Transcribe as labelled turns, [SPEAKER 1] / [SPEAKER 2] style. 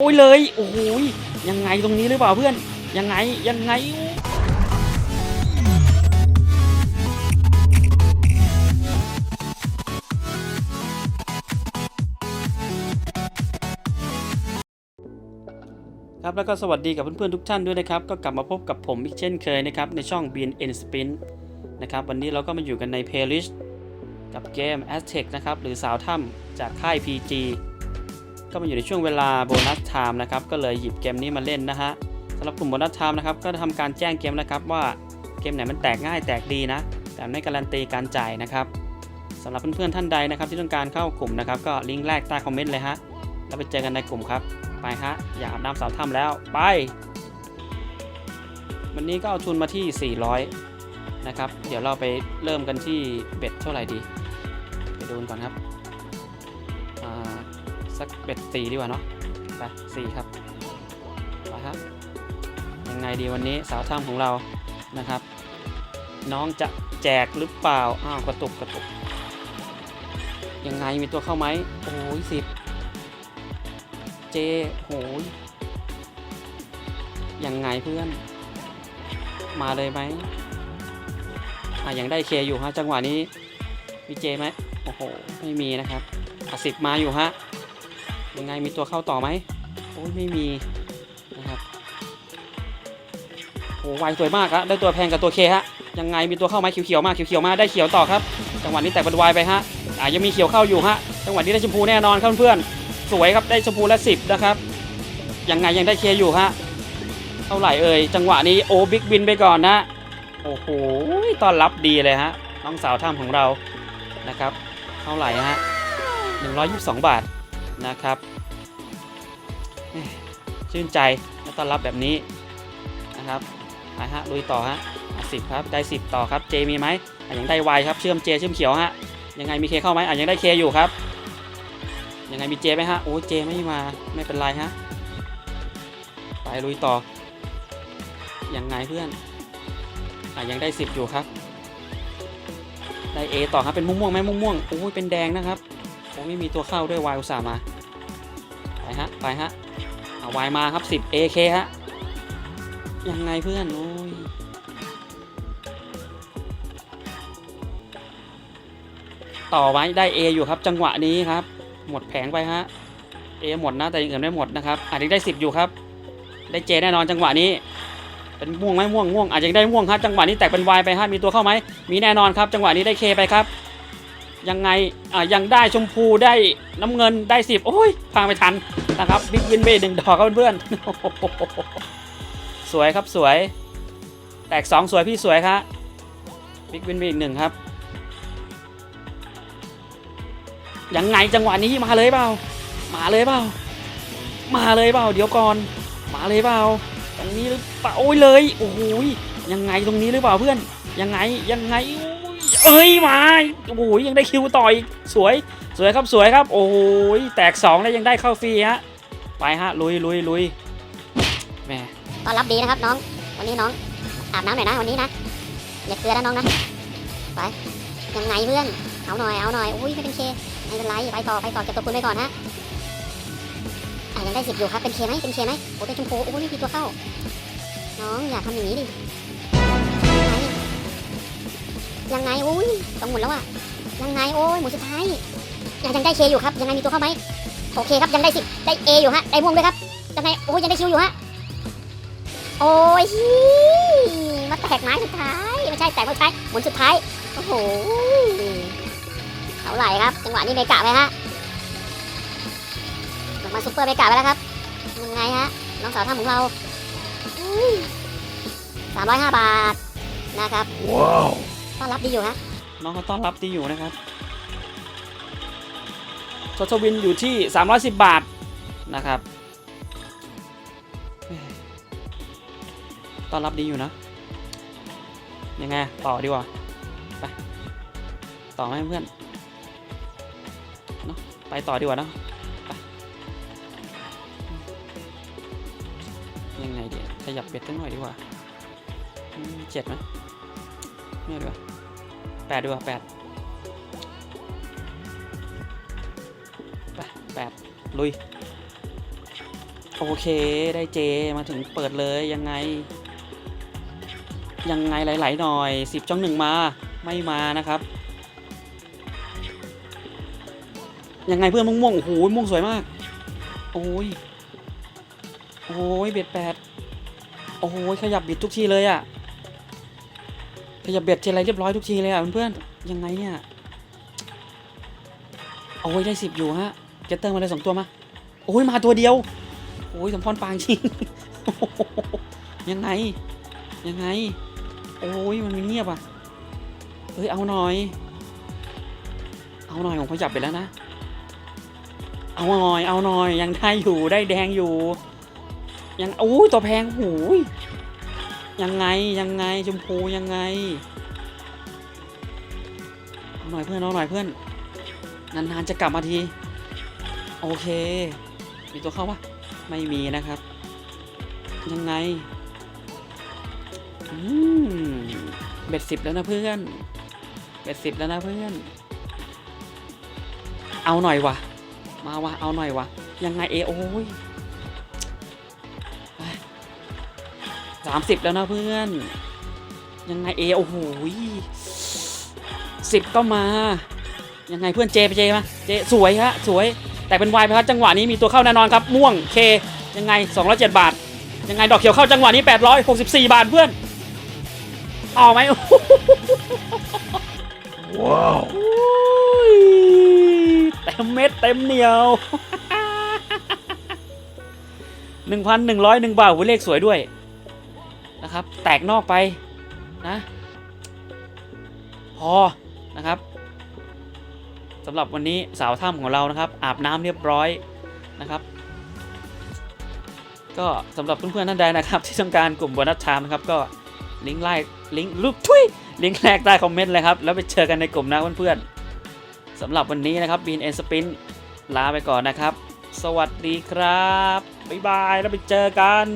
[SPEAKER 1] โอ้ยเลยโอ้โหยยังไงตรงนี้หรือเปล่าเพื่อน ยังไงยังไงครับแล้วก็สวัสดีกับเพื่อนๆทุกท่านด้วยนะครับ ก็กลับมาพบกับผมอีกเช่นเคยนะครับในช่อง BNN Spin นะครับวันนี้เราก็มาอยู่กันใน playlist กับเกม Aztec นะครับหรือสาวถ้ำจากค่าย PG ก็มาอยู่ในช่วงเวลาโบนัสไทม์นะครับก็เลยหยิบเกมนี้มาเล่นนะฮะสำหรับกลุ่มโบนัสไทม์นะครับก็ทำการแจ้งเกมนะครับว่าเกมไหนมันแตกง่ายแตกดีนะ แต่ไม่การันตีการจ่ายนะครับสำหรับเพื่อนๆท่านใดนะครับที่ต้องการเข้ากลุ่มนะครับก็ลิงก์แรกใต้คอมเมนต์เลยฮะแล้วไปเจอกันในกลุ่มครับไปฮะอยากอาบน้ำสาวถ้ำแล้วไป วันนี้ก็เอาทุนมาที่ 400 นะครับ เดี๋ยวเราไปเริ่มกันที่เบ็ดเท่าไหร่ดี ไปดูกันก่อนครับ สักเบ็ดสี่ดีกว่าเนาะไปสี่ครับไปครับ ยังไงดีวันนี้สาวถ้ำของเรานะครับ น้องจะแจกหรือเปล่า อ้าวกระตุกกระตุก ยังไงมีตัวเข้าไหมโอ้ยสิบเจโหยยังไงเพื่อน มาเลยไหมอะยังได้เคอยู่ฮะจังหวะนี้มีเจไหมโอ้โห ไม่มีนะครับอะสิบมาอยู่ฮะ ยังไงมีตัวเข้าต่อไหมโอ้ยไม่มีนะครับโอ้ไวสวยมากครับได้ตัวแพงกับตัวเคฮะยังไงมีตัวเข้าไหมเขียวๆมาเขียวๆมาได้เขียวต่อครับจังหวะนี้แตกเป็นวายไปฮะอะยังมีเขียวเข้าอยู่ฮะจังหวะนี้ได้ชมพูแน่นอนครับเพื่อนๆสวยครับได้ชมพูและสิบนะครับยังไงยังได้เคอยู่ฮะเท่าไหร่เอ่ยจังหวะนี้โอ้บิ๊กบินไปก่อนนะโอ้โหต้อนรับดีเลยฮะน้องสาวถ้ำของเรานะครับ เท่าไหร่ฮะ122 บาท นะครับชื่นใจและต้อนรับแบบนี้นะครับไปฮะลุยต่อฮะสิบครับได้สิบต่อครับเจมีไหมอะยังได้วายครับเชื่อมเจเชื่อมเขียวฮะยังไงมีเคเข้าไหมอะยังได้เคอยู่ครับยังไงมีเจไหมฮะโอ้เจไม่มาไม่เป็นไรฮะไปลุยต่อยังไงเพื่อนอะยังได้สิบอยู่ครับได้เอต่อครับเป็นม่วงๆไหมม่วงๆโอ้ยเป็นแดงนะครับโอ้ไม่มีตัวเข้าด้วยวายอุตส่าห์มา ฮะ ไปฮะเอาวายมาครับ 10 AK ฮะ ยังไงเพื่อน โอ้ยต่อไว้ได้ A อยู่ครับ จังหวะนี้ครับ หมดแผงไปฮะเอหมดนะแต่ย่างอื่นไม่หมดนะครับอาจจะได้สิบอยู่ครับ ได้เจแน่นอนจังหวะนี้เป็นม่วงไหมม่วงม่วงอาจจะได้ม่วงครับจังหวะนี้แตกเป็นวายไปฮะมีตัวเข้าไหมมีแน่นอนครับ จังหวะนี้ได้เคไปครับ ยังไงอ่ายังได้ชมพูได้น้ำเงินได้สิบโอ้ยพางไปทันนะครับบิ๊กวินเบย์หนึ่งดอกครับเพื่อนๆสวยครับสวย แตกสองสวยพี่สวยครับบิ๊กวินเบย์อีกหนึ่งครับยังไงจังหวะนี้มาเลยเปล่า มาเลยเปล่า มาเลยเปล่า เดี๋ยวก่อน มาเลยเปล่า ตรงนี้หรือเปล่าโอ้ยเลย โอ้โหยยังไงตรงนี้หรือเปล่าเพื่อน ยังไงยังไง เอ้ยมาโอ้โหยยังได้คิวต่ออีกสวยสวยครับสวยครับ โอ้โหยแตกสองแล้วยังได้เข้าฟรีฮะไปฮะลุยลุยลุยแหม
[SPEAKER 2] ต้อนรับดีนะครับน้อง วันนี้น้องอาบน้ำหน่อยนะวันนี้นะอย่าเกลือนะน้องนะไปยังไงเพื่อนเอาหน่อยเอาหน่อยอุ้ยไม่เป็นเคไม่เป็นไรไปต่อไปต่อเก็บตัวคุณไว้ก่อนฮะยังได้สิบอยู่ครับเป็นเคไหมเป็นเคไหมโอ้เป็นชมพูโอ้ยไม่มีตัวเข้า น้องอย่าทำอย่างนี้ดิ ยังไงอุ้ยต้องหมุนแล้วอะยังไงโอ้ยหมุนสุดท้ายยังยังได้เคอยู่ครับยังไงมีตัวเข้าไหมโอเคครับยังได้สิได้เออยู่ฮะได้ม่วงด้วยครับยังไงโอ้ยยังได้คิวอยู่ฮะโอ้ยมาแตกไม้สุดท้ายไม่ใช่แตกไม้สุดท้ายหมุนสุดท้ายโอ้โหเท่าไหร่ครับ จังหวะนี้เมกะไหมฮะลงมาซุปเปอร์เมกะไปแล้วครับยังไงฮะน้องสาวทำของเราสามร้อยห้าบาทนะครับ
[SPEAKER 1] ว้าว
[SPEAKER 2] ต้อนรับดีอยู่ฮะ
[SPEAKER 1] น้องเขาต้อนรับดีอยู่นะครับทศวินอยู่ที่ 310 บาทนะครับต้อนรับดีอยู่นะ ยังไง ต่อดีกว่า ไป ต่อไหมเพื่อนเนาะไปต่อดีกว่าเนะยังไงเดี๋ยวขยับเบ็ดตั้งหน่อยดีกว่าเจ็ดไหม ไม่ดีกว่าแปดดีกว่าแปดไปแปดลุย โอเคได้เจมาถึงเปิดเลยยังไง ยังไงไหลๆหน่อยสิบจ้องหนึ่งมาไม่มานะครับ ยังไงเพื่อนม่วงๆโอ้โหม่วงสวยมาก โอ้ยโอ้ยเบ็ดแปดโอ้ยขยับบิดทุกทีเลยอะ ขยับเบ็ดทีไรเรียบร้อยทุกทีเลยอะเพื่อนๆยังไงเนี่ยโอ้ยได้สิบอยู่ฮะเจตเตอร์มาเลยสองตัวมาโอ้ยมาตัวเดียวโอ้ยสมพรปางจริงยังไงยังไง โอ้ยมันเงียบอะเฮ้ยเอาหน่อย เอาหน่อยผมขยับไปแล้วนะ เอาหน่อย เอาหน่อยยังได้อยู่ได้แดงอยู่ ยังโอ้ยตัวแพงหูย ยังไงยังไงชมพูยังไงเอาหน่อยเพื่อนเอาหน่อยเพื่อนนานๆจะกลับมาที โอเค มีตัวเข้าปะไม่มีนะครับ ยังไงอืมเบ็ดสิบแล้วนะเพื่อนเบ็ดสิบแล้วนะเพื่อน เอาหน่อยวะมาวะเอาหน่อยวะยังไงเอโอ้ย สามสิบแล้วนะเพื่อน ยังไงเอโอ้โหสิบก็มา ยังไงเพื่อนเจไปเจมาเจสวยฮะสวย แต่เป็นวายไปครับจังหวะนี้มีตัวเข้าแน่นอนครับ ม่วงเคยังไง207บาท ยังไงดอกเขียวเข้าจังหวะนี้ 864 บาทเพื่อนออกไหม
[SPEAKER 3] ว้าว
[SPEAKER 1] อุ้ยเต็มเม็ดเต็มเหนียวหนึ่งพันหนึ่งร้อยหนึ่งบาทหัวเลขสวยด้วย นะครับ แตกนอกไปนะ พอนะครับสำหรับวันนี้สาวถ้ำของเรานะครับ อาบน้ำเรียบร้อยนะครับ ก็สำหรับเพื่อนๆท่านใดนะครับ ที่ต้องการกลุ่มบนัสไทม์นะครับ ก็ลิงก์ไลน์ลิงก์รูปทุยลิงก์แรกใต้คอมเมนต์เลยครับ แล้วไปเจอกันในกลุ่มนะเพื่อนๆสำหรับวันนี้นะครับบีนเอ็นสปินลาไปก่อนนะครับ สวัสดีครับ บ๊ายบาย แล้วไปเจอกัน